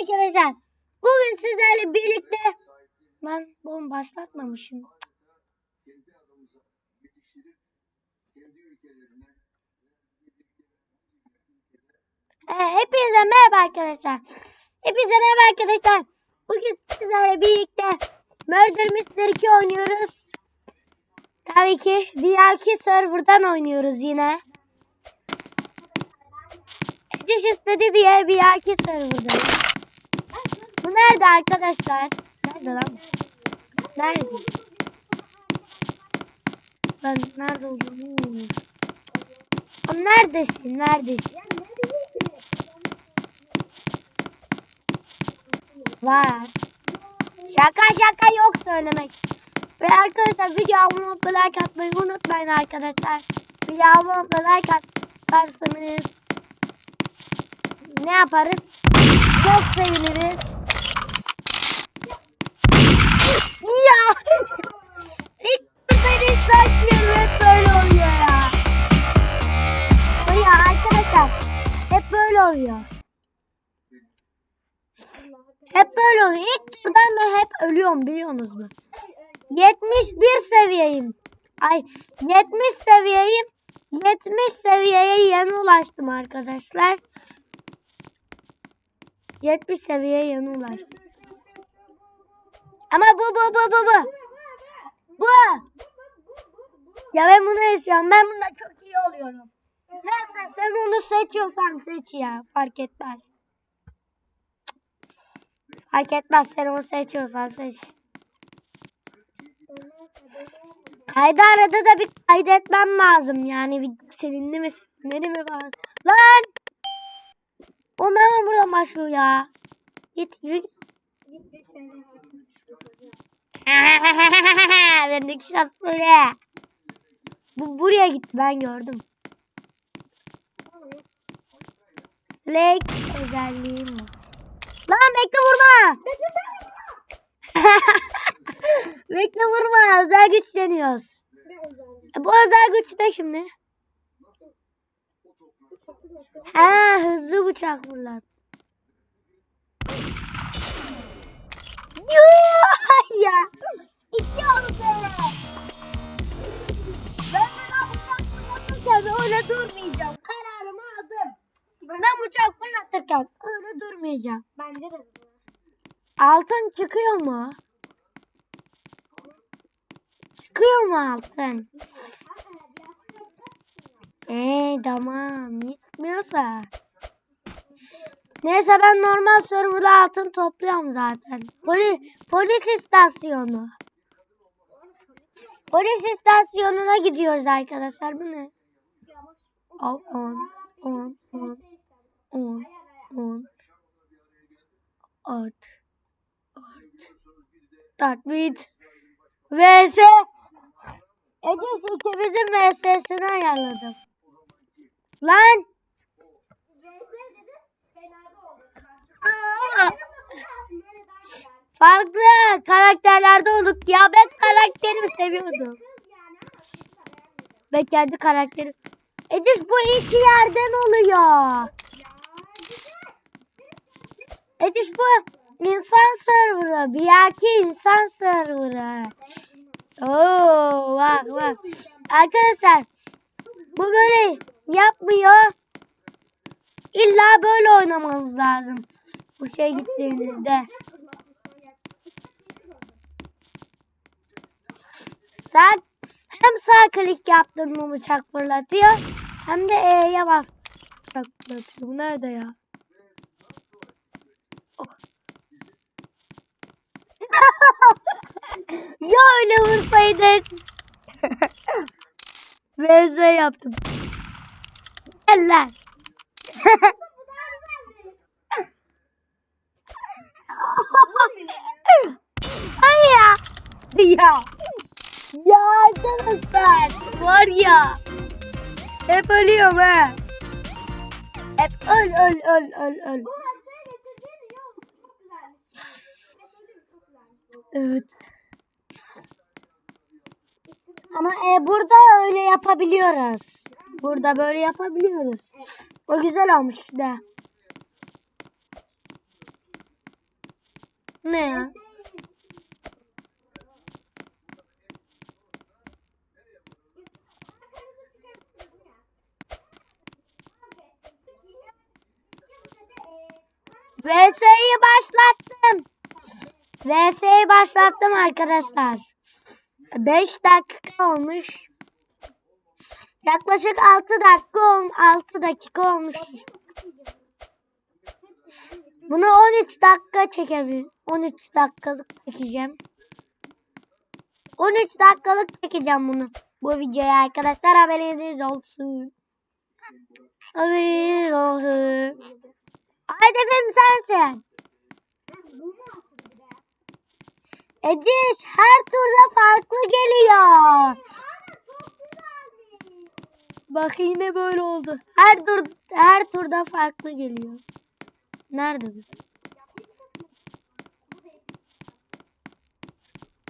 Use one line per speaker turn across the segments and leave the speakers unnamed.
arkadaşlar. Bugün sizlerle birlikte ben bunu başlatmamışım. Ee, hepinize merhaba arkadaşlar. Hepinize merhaba arkadaşlar. Bugün sizlerle birlikte Murder Mystery 2 oynuyoruz. Tabii ki VR2 serverdan oynuyoruz yine. Ediş istedi diye VR2 serverdan. Bu nerede arkadaşlar? Nerede lan? Nerede? Ben nerede olduğunu bilmiyorum. Neredesin? Neredesin? Var. Şaka şaka yok söylemek. Ve arkadaşlar videomu like atmayı unutmayın arkadaşlar. Videomu like atarsanız ne yaparız? Çok seviniriz. Ölüyorum biliyorsunuz mu? 71 seviyeyim. Ay 70 seviyeyim. 70 seviyeye yeni ulaştım arkadaşlar. 70 seviyeye yeni ulaştım. Ama bu bu bu bu bu. Bu. Ya ben bunu yaşıyorum. Ben bunda çok iyi oluyorum. Neyse sen onu seçiyorsan seç ya. Fark etmez. Fark etmez sen onu seçiyorsan seç. Kaydı arada da bir kaydetmem lazım yani bir silindi mi silinmedi mi falan. Lan! O hemen buradan başlıyor ya. Git yürü. Bendeki şans böyle. Bu buraya gitti ben gördüm. Slake özelliği mi? Lan bekle vurma. bekle vurma. Özel güç deniyoruz. E, bu özel güç ne şimdi? Ha hızlı bıçak fırlat. Yuh, ya. İki oldu. Ben buna bıçak fırlatırken öyle durmayacağım. Ben bıçak fırlatırken öyle durmayacağım.
Bence de.
Altın çıkıyor mu? Çıkıyor mu altın? Eee tamam. Niye çıkmıyorsa? Neyse ben normal serverda altın topluyorum zaten. Polis, polis istasyonu. Polis istasyonuna gidiyoruz arkadaşlar. Bu ne? 10, 10, 10, 10, 10, 10, Art. Art. Start bit. VS. Edis ikimizin VS'sini ayarladım. Lan. Farklı karakterlerde olduk. Ya ben karakterimi seviyordum. Ben kendi karakterim. Edis bu iki yerden oluyor. Ediş bu insan serverı. Erkek insan serverı. Oo, bak bak. Arkadaşlar bu böyle yapmıyor. İlla böyle oynamanız lazım. Bu şey gittiğinizde. Sen hem sağ klik yaptın mı bıçak fırlatıyor hem de E'ye bas bıçak fırlatıyor. Bu nerede ya? ya öyle vursaydın. Verze yaptım. Gel lan. Ay ya. Ya. Ya arkadaşlar. Var ya. Hep ölüyorum ha. Hep öl öl öl öl öl.
Bu
Ama e, burada öyle yapabiliyoruz. Burada böyle yapabiliyoruz. O güzel olmuş de. Ne ya? VS'yi başlattım. VS'yi başlattım arkadaşlar. 5 dakika olmuş. Yaklaşık 6 dakika ol 6 dakika olmuş. Bunu 13 dakika çekebilir. 13 dakikalık çekeceğim. 13 dakikalık çekeceğim bunu. Bu videoya arkadaşlar haberiniz olsun. Haberiniz olsun. Hedefim sensin. Ediş her turda farklı geliyor. Bak yine böyle oldu. Her tur her turda farklı geliyor. Nerede bu?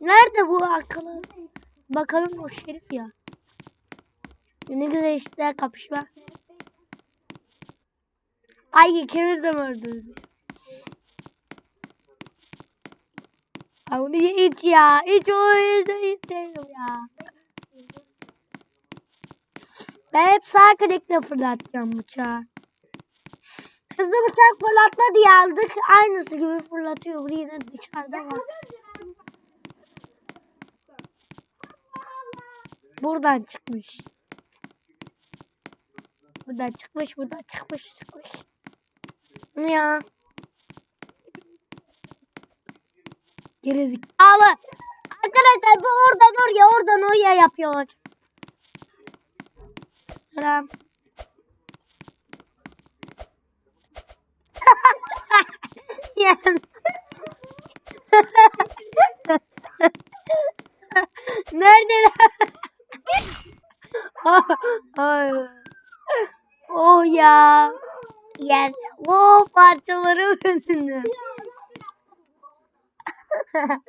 Nerede bu akıllı? Bakalım o şerif ya. Ne güzel işte kapışma. Ay ikimiz de mi öldürdük? Ay bunu ya. Ben hep sağ klikle fırlatacağım bıçağı. Hızlı bıçak fırlatma diye aldık. Aynısı gibi fırlatıyor. Bu yine dışarıda var. Buradan çıkmış. Buradan çıkmış, buradan çıkmış, çıkmış. Ya. Gerizekalı. Arkadaşlar bu oradan oraya, oradan oraya yapıyor. Sıram. Yani. Nerede? oh, oh. oh ya. Yes. Oh parçalarım önünde.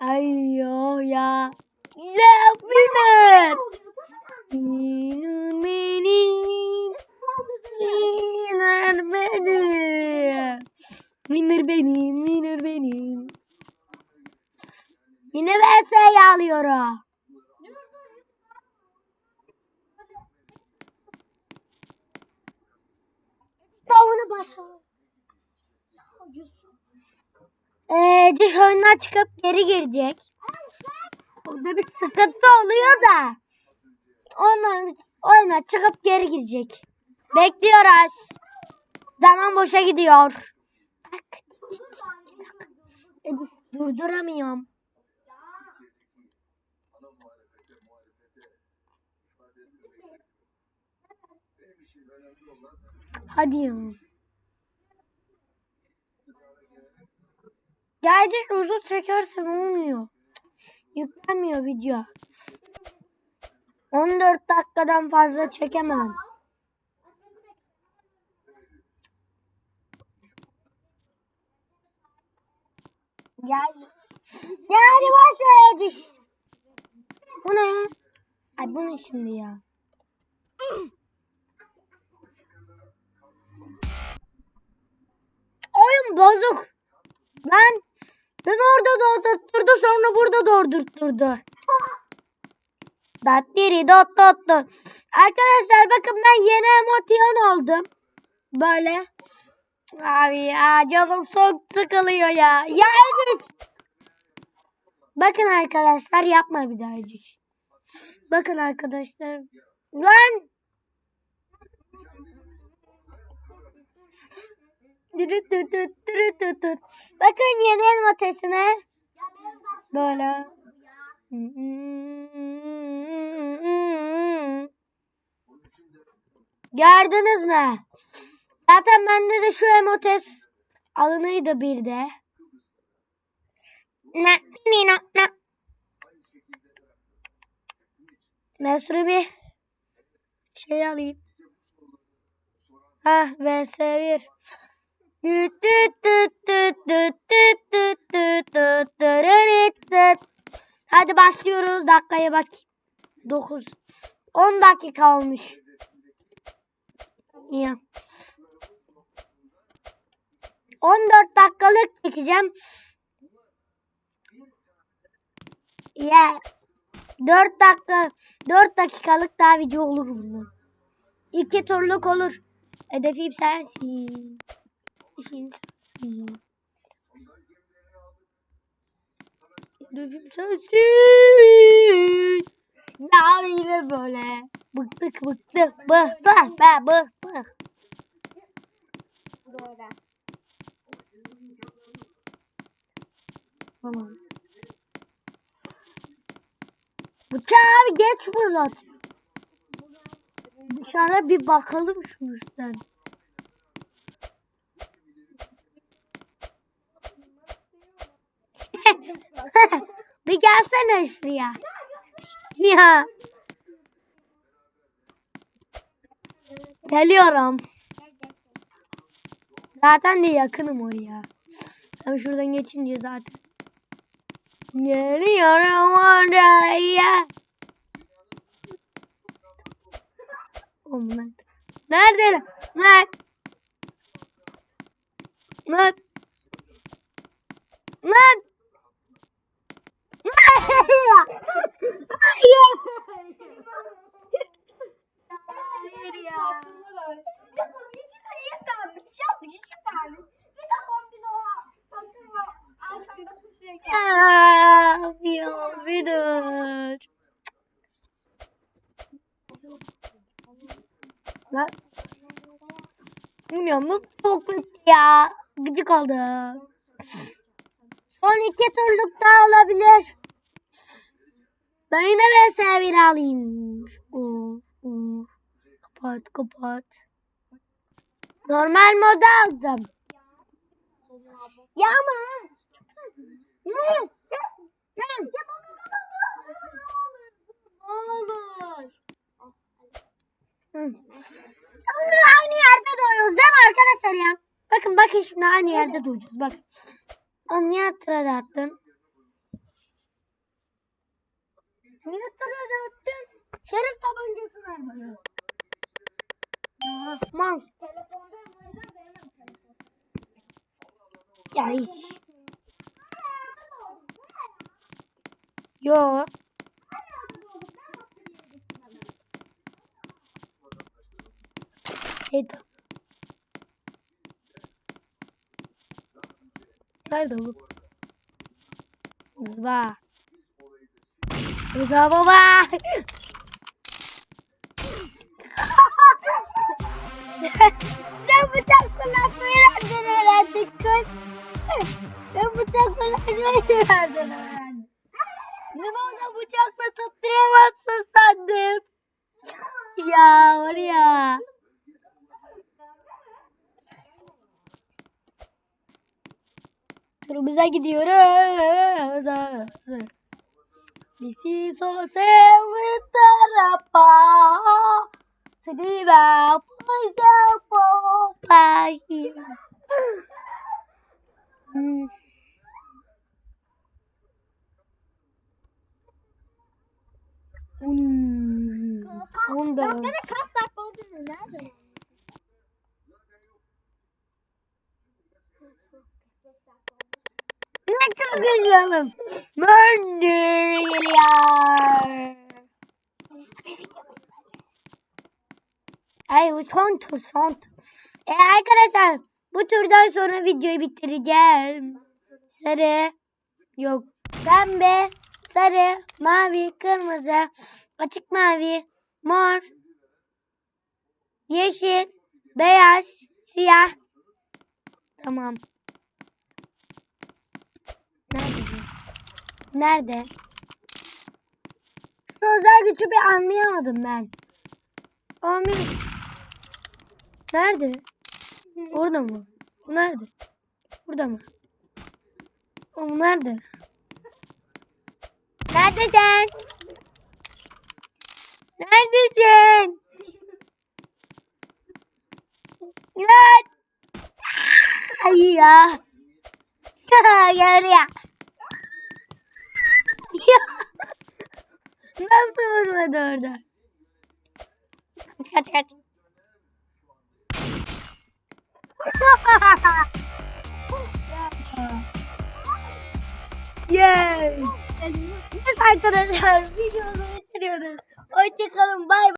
Ay yo ya. Ya Peter. İnan beni. İnan beni. Winner benim, winner benim. Yine VS'yi alıyorum. Davunu başlıyor. Ee, diş oyundan çıkıp geri girecek. Burada bir sıkıntı oluyor da. Ondan oyuna çıkıp geri girecek. Bekliyoruz. Zaman boşa gidiyor. Durduramıyorum. Hadi ya. Gerçek uzun çekersen olmuyor. Yüklenmiyor video. 14 dakikadan fazla çekemem. Gel. Ya hadi başla hadi. Bu ne? Ay bu ne şimdi ya? Oyun bozuk. Ben ben orada doldurtturdu sonra burada doldurtturdu. Dattiri dot dot dot. Arkadaşlar bakın ben yeni emotion oldum. Böyle. Abi ya canım çok sıkılıyor ya. Ya Edis. Bakın arkadaşlar yapma bir daha Edis. Bakın arkadaşlar. Lan. Bakın yeni elmatesine. Böyle. Gördünüz mü? Zaten bende de şu emotes alınıydı bir de. Ne, ne, ne, şuraya bir şey alayım. Ah VS1. Hadi başlıyoruz. Dakikaya bak. 9. 10 dakika olmuş. İyi. 14 dakikalık çekeceğim. Ya 4 dakika 4 dakikalık daha video olur bunun. İki turluk olur. Hedefim sensin. Hedefim sensin. Ya yine böyle. Bıktık bıktık bıktık be bıktık.
Doğru.
Tamam. Bıçağı geç fırlat. Dışarı bir bakalım şu üstten. bir gelsene şuraya. Ya. Geliyorum. Zaten de yakınım oraya. Hem şuradan geçince zaten. Geliyorum oraya. Lan. Nerede? lan? Nerede? Lan. Lan. Hayır. Hayır ya.
İki sayı kalmış. Yaptı iki tane. Bir de kombino saçınla arkanda bir şey
Ya, ya bir dur. Lan. Nasıl çok kötü ya. Gıcık oldu. Son iki turluk daha olabilir. Ben yine VS bir alayım. Uf, uf. Kapat kapat. Normal moda aldım. Ya ama. Ne? Ne?
olur.
Hı. Bunlar aynı yerde doğuyoruz değil mi arkadaşlar ya? Bakın bakın şimdi aynı yerde doğacağız. Bak. Onu niye tırada attın? Niye tırada attın? Şerif tabancası ver bana. Mal. Ya hiç.
Nerede doğdun?
Yo.
Nerede doğdun? Ben hatırlıyorum sana.
Şey de- Bu? Zıba. Zıba baba. Sen bıçak kullanmayı nereden öğrendin kız? Sen bıçak kullanmayı nereden öğrendin? Ben orada bıçakla tutturamazsın sandım. Ya var ya. Turumuza gidiyoruz. Preciso ser tarapa. Seni ve. Hmm. Hmm.
Kaç dakika? Beş dakika
çok güzelim. Murder geliyor. Ay bu son tur son tur. E arkadaşlar bu turdan sonra videoyu bitireceğim. Sarı yok pembe sarı mavi kırmızı açık mavi mor yeşil beyaz siyah tamam. Nerede? bu? Nerede? Şu özel gücü bir anlayamadım ben. Amin. Nerede? Orada mı? Bu nerede? Burada mı? O nerede? Neredesin? Neredesin? Lan! Ay ya. Gel ya ya. Nasıl vurmadı orada? Kaç kaç. yes. Yes arkadaşlar videomuzu bitiriyoruz. Hoşçakalın bay bay.